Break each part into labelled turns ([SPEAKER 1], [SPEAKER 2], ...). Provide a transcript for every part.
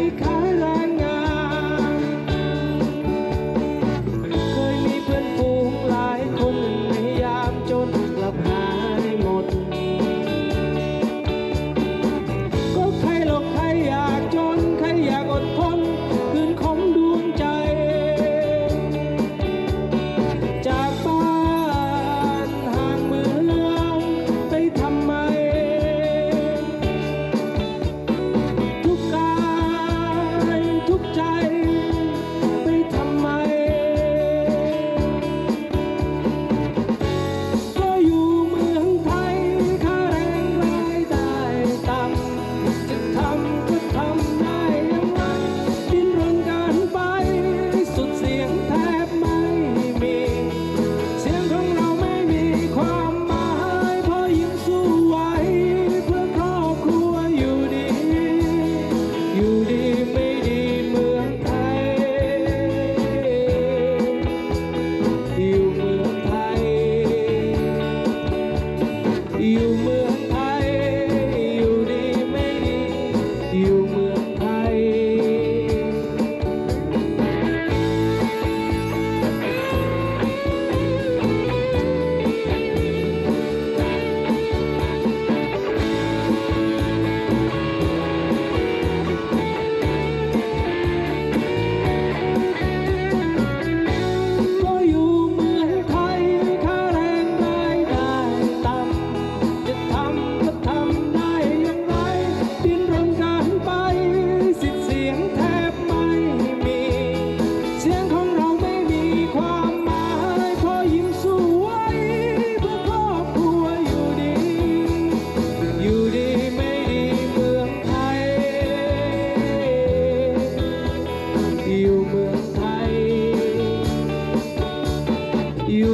[SPEAKER 1] we come.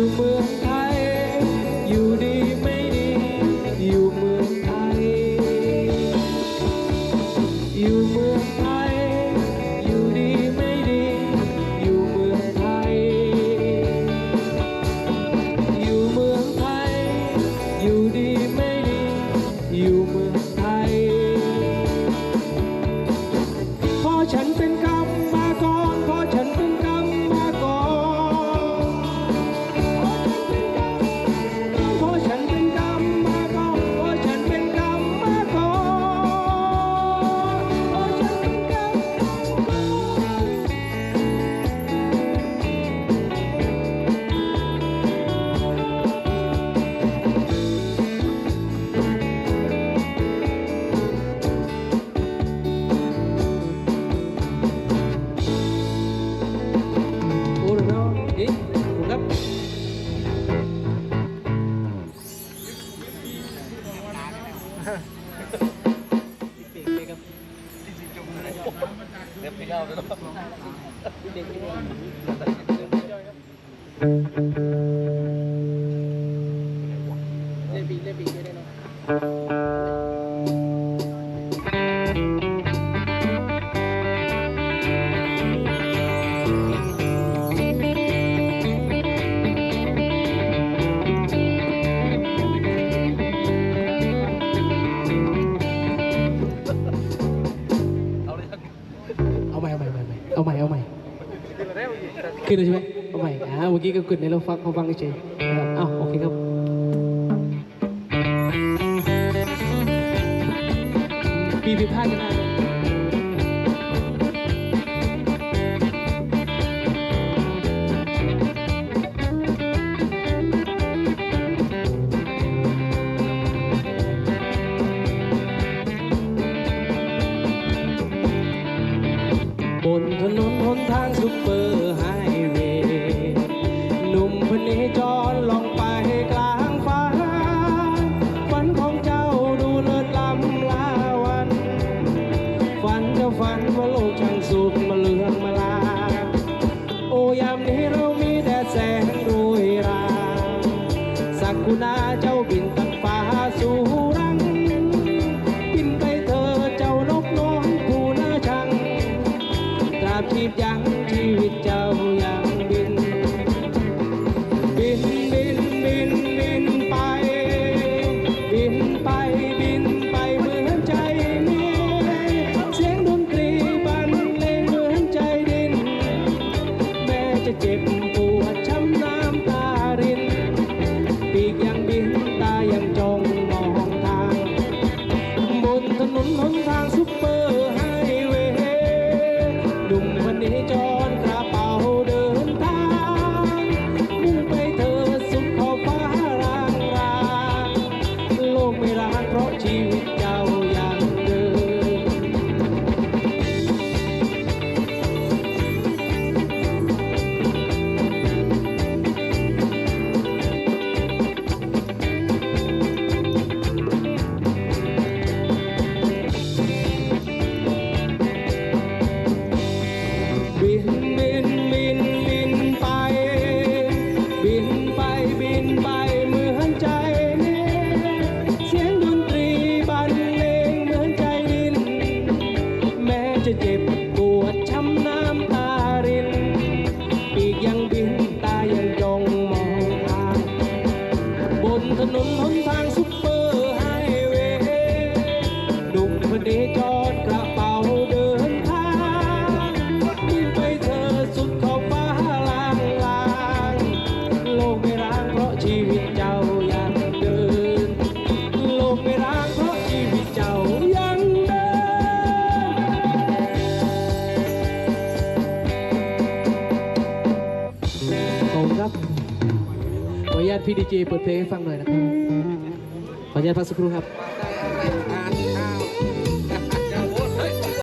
[SPEAKER 1] Well, ปีกเลยครับเดี๋ยวพี่เอาไปแล้วเด็กๆ ขึ้นแล้วใช่ไหมเอาใม่อ่าเมื่อกี้ก็ขึ้นในเราฟังเขาฟังเฉยอ้าวโอเคครับปีพิพาทกันนะ แสงโรยราสักุณาเจ้าบินตักฟ้าสู่รัง บินไปเธอเจ้านกน้องผู้นาชัง ตราบชีพยังชีวิตเจ้ายังบินบินบินบินไป บินไปบินไปเหมือนใจนี้เสียงดนตรีบรรเลงเหมือนใจดิน แม้จะเจ็บ ทางซุปเปอร์ Nỗi าตพีดีเจเปิดเพลงให้ฟังหน่อยนะครับ ขออนุญาตพักสักครู่ครับ